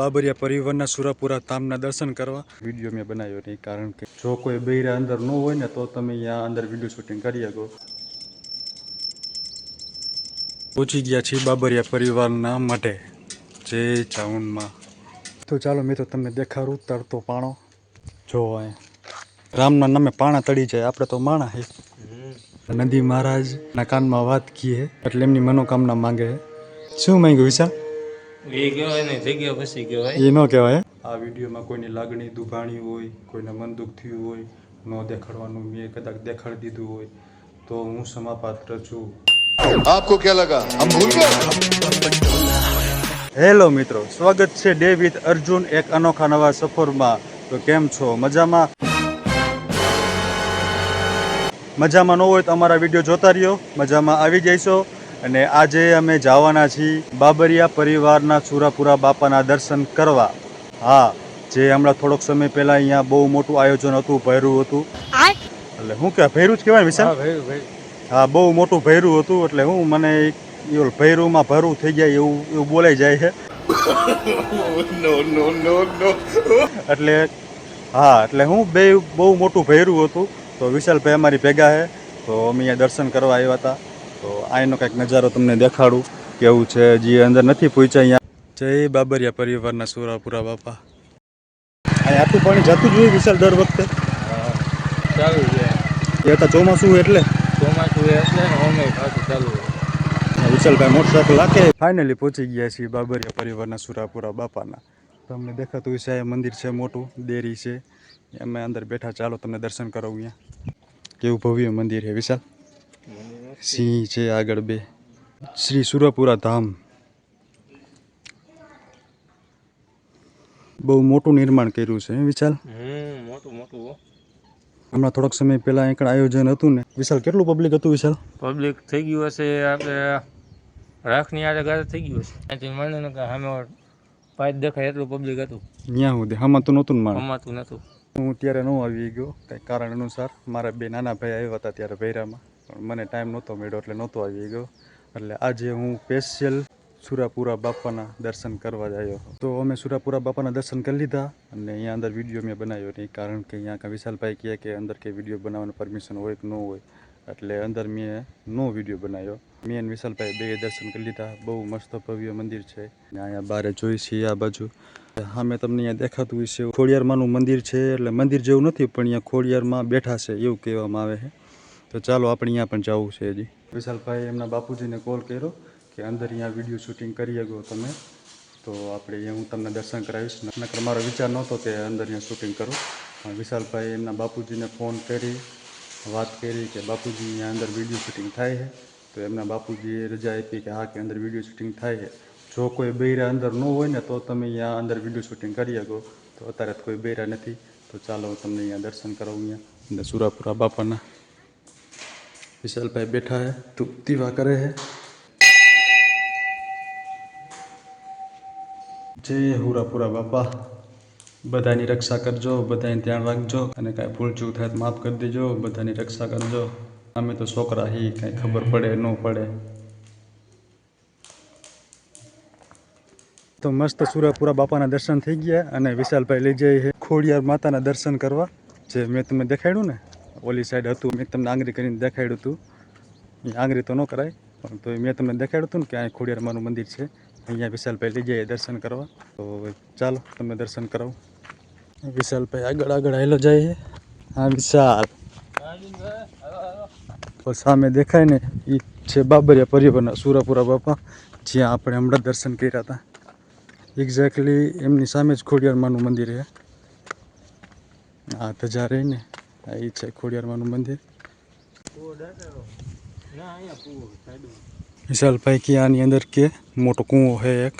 બાબરિયા પરિવારના સુરાપુરા ધામના દર્શન કરવા. વીડિયો મેં બનાવ્યો નહીં કારણ કે જો કોઈ બૈરા અંદર ન હોય ને તો તમે અહીંયા અંદર વીડિયો શૂટિંગ કરી શકો. પહોંચી ગયા છીએ બાબરિયા પરિવારના માટે જે ચાઉનમાં તો ચાલો મેં તો તમને દેખાડું તરતો પાણો. જો રામના નામે પાણા તળી જાય આપણે તો માણા હે. નંદી મહારાજના કાનમાં વાત કીએ એટલે એમની મનોકામના માંગે શું માંગ્યું વિશાલ? એ કહેવાય ને કોઈની લાગણી દુભાણી હોય કોઈને મન દુઃખ થયું હોય ન દેખાડવાનું મેં કદાચ દેખાડી દીધું હોય તો હું સમાપાત્ર છું. આપકો ક્યાં હેલો મિત્રો સ્વાગત છે ડે વિથ અર્જુન એક અનોખા નવા સફરમાં. તો કેમ છો? મજામાં? મજામાં ન હોય તો અમારા વીડિયો જોતા રહ્યો. મજામાં આવી જઈશો. અને આજે અમે જવાના છીએ બાબરિયા પરિવારના છુરાપુરા બાપાના દર્શન કરવા. હા જે હમણાં થોડોક સમય પહેલાં અહીંયા બહુ મોટું આયોજન હતું ભૈરું હતું. એટલે હું કે ભૈરું જ કહેવાય વિશાલ? હા બહુ મોટું ભૈરું હતું એટલે હું મને ભૈરુંમાં ભરું થઈ જાય એવું એવું બોલાઈ જાય છે. એટલે હા એટલે હું બે બહુ મોટું ભૈરું હતું. તો વિશાલભાઈ અમારી ભેગા છે તો અમે અહીંયા દર્શન કરવા આવ્યા હતા. તો આનો કંઈક નજારો તમને દેખાડું કેવું છે જે અંદર નથી પહોંચ્યા અહીંયા. જય બાબરિયા પરિવારના સુરાપુરા બાપા. અહીંયા આટલું પાણી જતું જોઈએ વિશાલ દર વખતે. ચાલુ છે. એ તો ચોમાસું એટલે. ચોમાસું એટલે અમે ચાલુ વિશાલભાઈ મોટરસાયકલ લાખે ફાઇનલી પહોંચી ગયા છીએ બાબરિયા પરિવારના સુરાપુરા બાપાના. તમને દેખાતું હશે આ મંદિર છે મોટું દેરી છે. એમાં અંદર બેઠા ચાલો તમને દર્શન કરાવું અહીંયા. કેવું ભવ્ય મંદિર છે વિશાલ? સિંહ છે આગળ બે શ્રી સુરપુરા ધામ બહુ મોટું નિર્માણ કર્યું છે વિશાલ મોટું મોટું હમણાં થોડોક સમય પહેલાં એક આયોજન હતું ને વિશાલ કેટલું પબ્લિક હતું વિશાલ પબ્લિક થઈ ગયું હશે આપણે રાખની આજે ગારે થઈ ગયું હશે ત્યાંથી માંડો ને કે સામે પાંચ દેખાય એટલું પબ્લિક હતું ત્યાં સુધી આમાં તો નહોતું ને માણ કમાતું નહોતું હું ત્યારે ન આવી ગયો કંઈક કારણ અનુસાર મારા બે નાના ભાઈ આવ્યા હતા ત્યારે ભૈરામાં પણ મને ટાઈમ નહોતો મળ્યો એટલે નહોતો આવી ગયો. એટલે આજે હું સ્પેશિયલ સુરાપુરા બાપાના દર્શન કરવા જ આવ્યો તો અમે સુરાપુરા બાપાના દર્શન કરી લીધા અને અહીંયા અંદર વીડિયો મેં બનાવ્યો નહીં, કારણ કે અહીંયા કાં વિશાલભાઈ કહે કે અંદર કે વીડિયો બનાવવાનું પરમિશન હોય કે ન હોય. એટલે અંદર મેં નો વીડિયો બનાવ્યો. મેં અને વિશાલભાઈ બે દર્શન કરી લીધા. બહુ મસ્ત ભવ્ય મંદિર છે. અને અહીંયા બહાર જોઈ છીએ આ બાજુ. હા, મેં તમને અહીંયા દેખાતું હશે. ખોડિયારમાંનું મંદિર છે, એટલે મંદિર જેવું નથી, પણ અહીંયા ખોડિયારમાં બેઠા છે, એવું કહેવામાં આવે છે. તો ચાલો આપણે અહીંયા પણ જવું છે હજી. વિશાલભાઈ એમના બાપુજીને કોલ કર્યો કે અંદર અહીંયા વીડિયો શૂટિંગ કરી શકો તમે. તો આપણે અહીંયા હું તમને દર્શન કરાવીશ. નકર મારો વિચાર નહોતો કે અંદર અહીંયા શૂટિંગ કરું. પણ વિશાલભાઈ એમના બાપુજીને ફોન કરી, વાત કરી કે બાપુજી અહીંયા અંદર વીડિયો શૂટિંગ થાય છે. તો એમના બાપુજીએ રજા આપી કે હા કે અંદર વીડિયો શૂટિંગ થાય છે. જો કોઈ બૈરા અંદર ન હોય ને તો તમે અહીંયા અંદર વીડિયો શૂટિંગ કરી શકો. તો અત્યારે કોઈ બૈરા નથી. તો ચાલો હું તમને અહીંયા દર્શન કરાવું અહીંયા. સુરાપુરા બાપાના વિશાલભાઈ બેઠા હે ધૂપ દીવા કરે છે જય હુરાપુરા બાપા. બધાની રક્ષા કરજો બધાને ધ્યાન રાખજો અને કાંઈ ભૂલચૂક થાય તો માફ કરી દેજો, બધાની રક્ષા કરજો. અમે તો છોકરા હી, કાંઈ ખબર પડે, ન પડે. તો મસ્ત સુરાપુરા બાપાના દર્શન થઈ ગયા અને વિશાલભાઈ લઈ જાય ખોડિયાર માતાના દર્શન કરવા. જે મેં તમને દેખાડ્યું ને ઓલી સાઈડ હતું. મેં તમને આંગળી કરીને દેખાડ્યું હતું. આંગળી તો ન કરાય, પણ તો મેં તમને દેખાડ્યું હતું ને કે અહીં ખોડિયાર માનું મંદિર છે. અહીંયા વિશાલભાઈ લઈ જઈએ દર્શન કરવા. તો ચાલો તમને દર્શન કરાવું. વિશાલભાઈ આગળ આગળ આવેલો છે. હા, વિશાલ. સામે દેખાય ને એ છે બાબરિયા પરિવારના સુરાપુરા બાપા. જ્યાં આપણે હમણાં દર્શન કર્યા હતા. એક્ઝેક્ટલી એમની સામે જ ખોડિયારમાનું મંદિર છે. આ ધજા રહી ને આ એ છે ખોડિયારમાંનું મંદિર. વિશાલભાઈ કે આની અંદર કે મોટો કૂવો છે એક.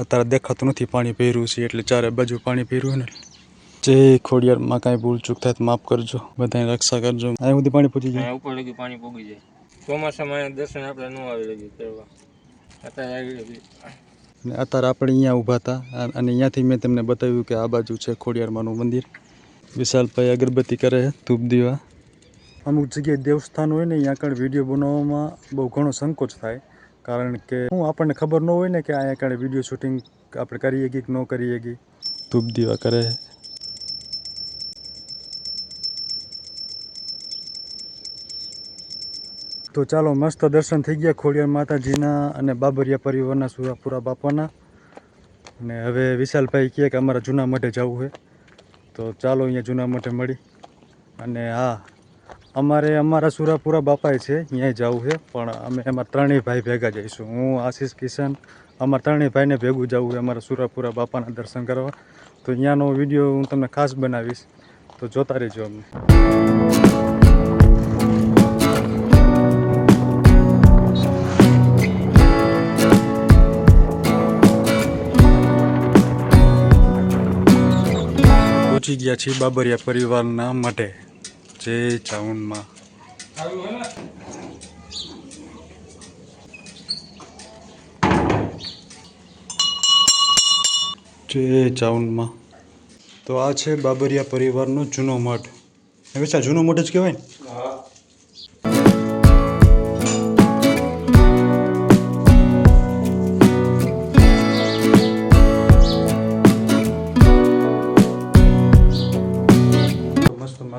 અત્યારે દેખાતું નથી પાણી પહેર્યું છે એટલે ચારે બાજુ પાણી પહેર્યું ને જે ખોડિયારમાં કાંઈ ભૂલ ચૂક થાય તો માફ કરજો બધાને રક્ષા કરજો. અહીં સુધી પાણી પહોંચી જાય ઉપર લગી પાણી પોગી જાય. ચોમાસામાં દર્શન આપણે ન આવી લગી કરવા. અત્યારે આવી લગી અને અત્યારે આપણે અહીંયા ઊભા હતા અને અહીંયાથી મેં તમને બતાવ્યું કે આ બાજુ છે ખોડિયારમાંનું મંદિર. વિશાલભાઈ અગરબત્તી કરે છે ધૂપ દીવા. અમુક જગ્યાએ દેવસ્થાન હોય ને અહીંયા આગળ વીડિયો બનાવવામાં બહુ ઘણો સંકોચ થાય. કારણ કે હું આપણને ખબર ન હોય ને કે અહીંયા આગળ વીડિયો શૂટિંગ આપણે કરીએ કે ન કરીએ કે. ધૂપ દીવા કરે છે. તો ચાલો મસ્ત દર્શન થઈ ગયા ખોડિયાર માતાજીના અને બાબરિયા પરિવારના સુરાપુરા બાપાના. અને હવે વિશાલભાઈ કહે કે અમારા જૂના મઢે જવું છે. તો ચાલો અહીંયા જૂના મઠે મળી. અને હા, અમારે અમારા સુરાપુરા બાપાએ છે, અહીંયા જવું છે, પણ અમે અમારા ત્રણેય ભાઈ ભેગા જઈશું. હું, આશીષ, કિશન, અમારા ત્રણેય ભાઈને ભેગું જવું છે, અમારા સુરાપુરા બાપાના દર્શન કરવા. તો અહીંયાનો વીડિયો હું તમને ખાસ બનાવીશ. તો જોતા રહેજો અમને. પહોંચી ગયા છીએ બાબરિયા પરિવારના માટે, જે ચાઉનમાં. જે ચાઉનમાં. તો આ છે બાબરિયા પરિવારનો જૂનો મઠ. આ જૂનો મઠ જ કહેવાય ને?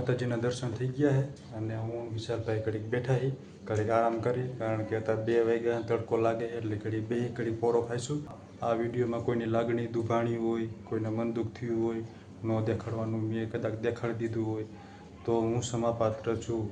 માતાજીના દર્શન થઈ ગયા છે અને હું વિશાલભાઈ ઘડીક બેઠા હી ઘડીક આરામ કરી, કારણ કે અત્યારે બે વાગ્યા, તડકો લાગે એટલે ઘડી બે ઘડી પોરો ખાઈશું. આ વિડીયોમાં કોઈની લાગણી, દુભાણી હોય, કોઈને મન દુઃખ થયું હોય, ન દેખાડવાનું મેં કદાચ દેખાડી દીધું હોય, તો હું સમાપાત્ર છું.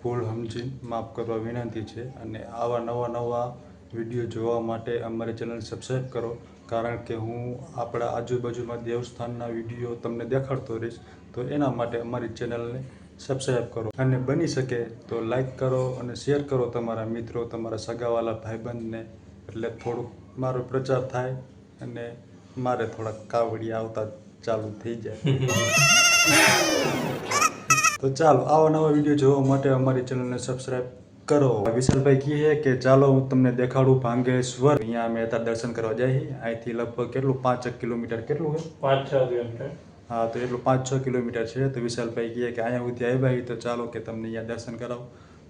ભૂલ સમજી માફ કરવા વિનંતી છે અને આવા નવા નવા વીડિયો જોવા માટે અમારી ચેનલ સબસ્ક્રાઈબ કરો. કારણ કે હું આપણા આજુબાજુમાં દેવસ્થાનના વીડિયો તમને દેખાડતો રહીશ તો એના માટે અમારી ચેનલને સબસ્ક્રાઈબ કરો. અને બની શકે તો લાઈક કરો અને શેર કરો તમારા મિત્રો તમારા સગાવાલા ભાઈબંધને. એટલે થોડુંક મારો પ્રચાર થાય અને મારે થોડાક કાવડી આવતા ચાલુ થઈ જાય. તો ચાલો આવા નવા વીડિયો જોવા માટે અમારી ચેનલને સબસ્ક્રાઈબ કરો. વિશાલભાઈ કહે કે ચાલો હું તમને દેખાડું ભાંગેશ્વર. અહીંયા અમે અત્યારે દર્શન કરવા જઈએ અહીંથી લગભગ કેટલું? પાંચ કિલોમીટર કેટલું છે? પાંચ છ કિલોમીટર. હા તો એટલું પાંચ છ કિલોમીટર છે. તો વિશાલભાઈ કહે કે અહીંયા સુધી આવ્યા તો ચાલો કે તમને અહીંયા દર્શન કરાવો.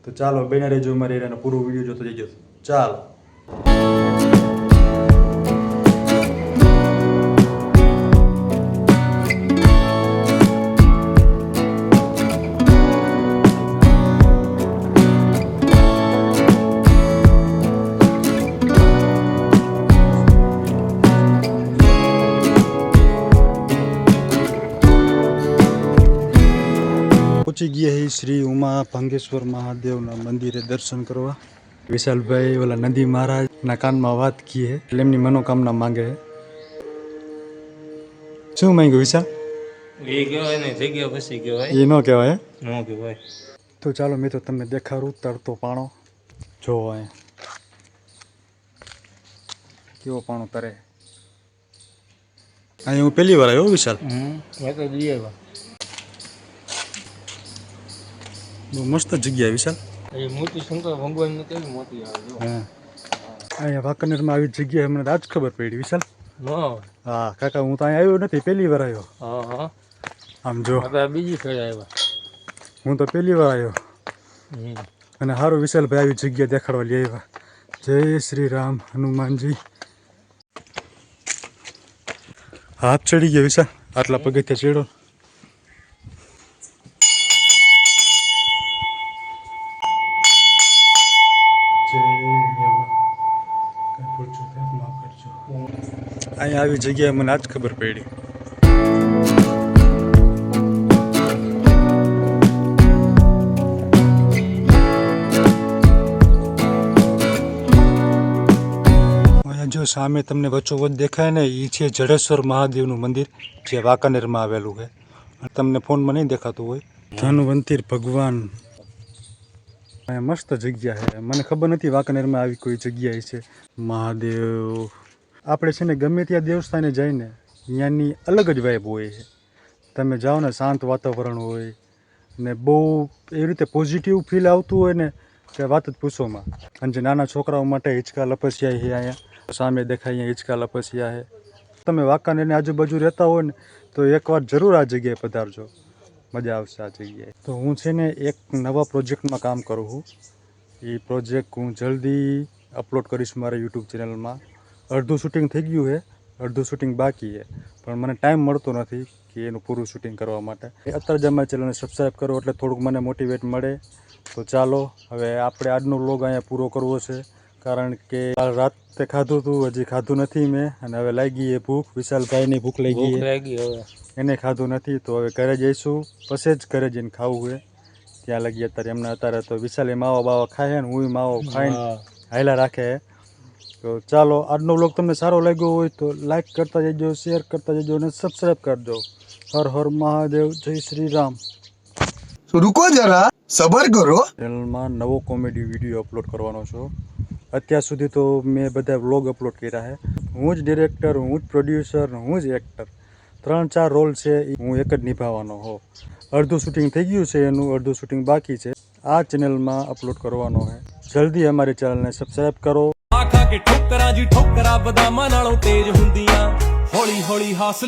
તો ચાલો બેને રેજો મારે પૂરો વીડિયો જોતો જઈજો ચાલો. પહોંચી ગયા હી શ્રી ઉમા ભંગેશ્વર મહાદેવના મંદિરે દર્શન કરવા. વિશાલભાઈ ઓલા નંદી મહારાજના કાનમાં વાત કી હે. એટલે એમની મનોકામના માંગે શું માંગ્યું વિશાલ? એ કહેવાય ને જગ્યા પછી કહેવાય. એ ન કહેવાય હે? ન કહેવાય. તો ચાલો મેં તો તમને દેખાડું તરતો પાણો જોવો અહીંયા કેવો પાણો તરે. અહીં હું પહેલી વાર આવ્યો વિશાલ. મેં તો આવ્યા બહુ મસ્ત જગ્યા વિશાલ એ મોતી શંકર ભગવાનની કેવી મોતી આવે હા. અહીંયા વાંકાનેરમાં આવી જગ્યા મને આજ ખબર પડી વિશાલ. હા કાકા હું તો અહીંયા આવ્યો નથી પહેલી વાર આવ્યો. હા હા. આમ જો. બીજી ફેર આવ્યા. હું તો પહેલી વાર આવ્યો. અને સારું વિશાલભાઈ આવી જગ્યા દેખાડવા લઈ આવ્યા. જય શ્રી રામ હનુમાનજી. હાથ ચડી ગયો વિશાલ. આટલા પગથિયા ચડ્યો. અહીંયા આવી જગ્યાએ મને આજ ખબર પડી. જો સામે તમને વચ્ચોવચ દેખાય ને એ છે જડેશ્વર મહાદેવનું મંદિર, જે વાંકાનેરમાં આવેલું છે. તમને ફોનમાં નહીં દેખાતું હોય. ધનવંતિર ભગવાન મસ્ત જગ્યા છે. મને ખબર નથી વાંકાનેરમાં આવી કોઈ જગ્યાએ છે. મહાદેવ. આપણે છે ને ગમે ત્યાં દેવસ્થાને જઈને અહીંયાની અલગ જ વાઇબ હોય છે. તમે જાઓ ને શાંત વાતાવરણ હોય ને બહુ એ રીતે પોઝિટિવ ફીલ આવતું હોય ને કે વાત જ પૂછોમાં અને જે નાના છોકરાઓ માટે હિંચકા લપસ્યા છે અહીંયા. સામે દેખાય અહીંયા હિંચકા લપસ્યા છે. તમે વાંકાનેરની આજુબાજુ રહેતા હોય ને તો એકવાર જરૂર આ જગ્યાએ પધારજો. મજા આવશે આ જગ્યાએ. તો હું છે ને એક નવા પ્રોજેક્ટમાં કામ કરું છું. એ પ્રોજેક્ટ હું જલ્દી અપલોડ કરીશ મારા યુટ્યુબ ચેનલમાં. અડધું શૂટિંગ થઈ ગયું છે, અડધું શૂટિંગ બાકી છે. પણ મને ટાઈમ મળતો નથી કે એનું પૂરું શૂટિંગ કરવા માટે. અત્યારે જ અમારી ચેનલને સબસ્ક્રાઈબ કરો એટલે થોડુંક મને મોટિવેટ મળે. તો ચાલો, હવે આપણે આજનો વ્લોગ અહીંયા પૂરો કરવો છે. કારણ કે રાતે ખાધું હતું હજી ખાધું નથી મેં. અને હવે લાગી એ ભૂખ. વિશાલભાઈ ની ભૂખ લાગી લાગી હવે. એને ખાધું નથી તો હવે ઘરે જઈશું. પછી જ ઘરે જઈને ખાવું હોય ત્યાં લગી અત્યારે એમને અત્યારે તો વિશાલ એ માવો બાવા ખાય ને હું માવો ખાઈને હાયલા રાખે તો ચાલો આજનો બ્લોગ તમને સારો લાગ્યો હોય તો લાઈક કરતા જજો શેર કરતા જજો અને સબસ્ક્રાઈબ કરજો. હર હર મહાદેવ જય શ્રી રામ. રૂકો જરા સબર કરો. ચેનલમાં નવો કોમેડી વીડિયો અપલોડ કરવાનો છું. અત્યાર સુધી તો મેં બધા વ્લોગ અપલોડ કર્યા છે હું જ ડિરેક્ટર હું જ પ્રોડ્યુસર હું જ એક્ટર ત્રણ ચાર રોલ છે એ હું એક જ નિભાવવાનો હો અડધું શૂટિંગ થઈ ગયું છે એનું અડધું શૂટિંગ બાકી છે આ ચેનલમાં અપલોડ કરવાનો છે જલ્દી અમારી ચેનલને સબસ્ક્રાઈબ કરો ਆਖਾਂ ਕਿ ਠੋਕਰਾਂ ਜੀ ਠੋਕਰਾਂ ਬਦਾਮਾਂ ਨਾਲੋਂ ਤੇਜ਼ ਹੁੰਦੀਆਂ ਹੌਲੀ ਹੌਲੀ ਹਾਸ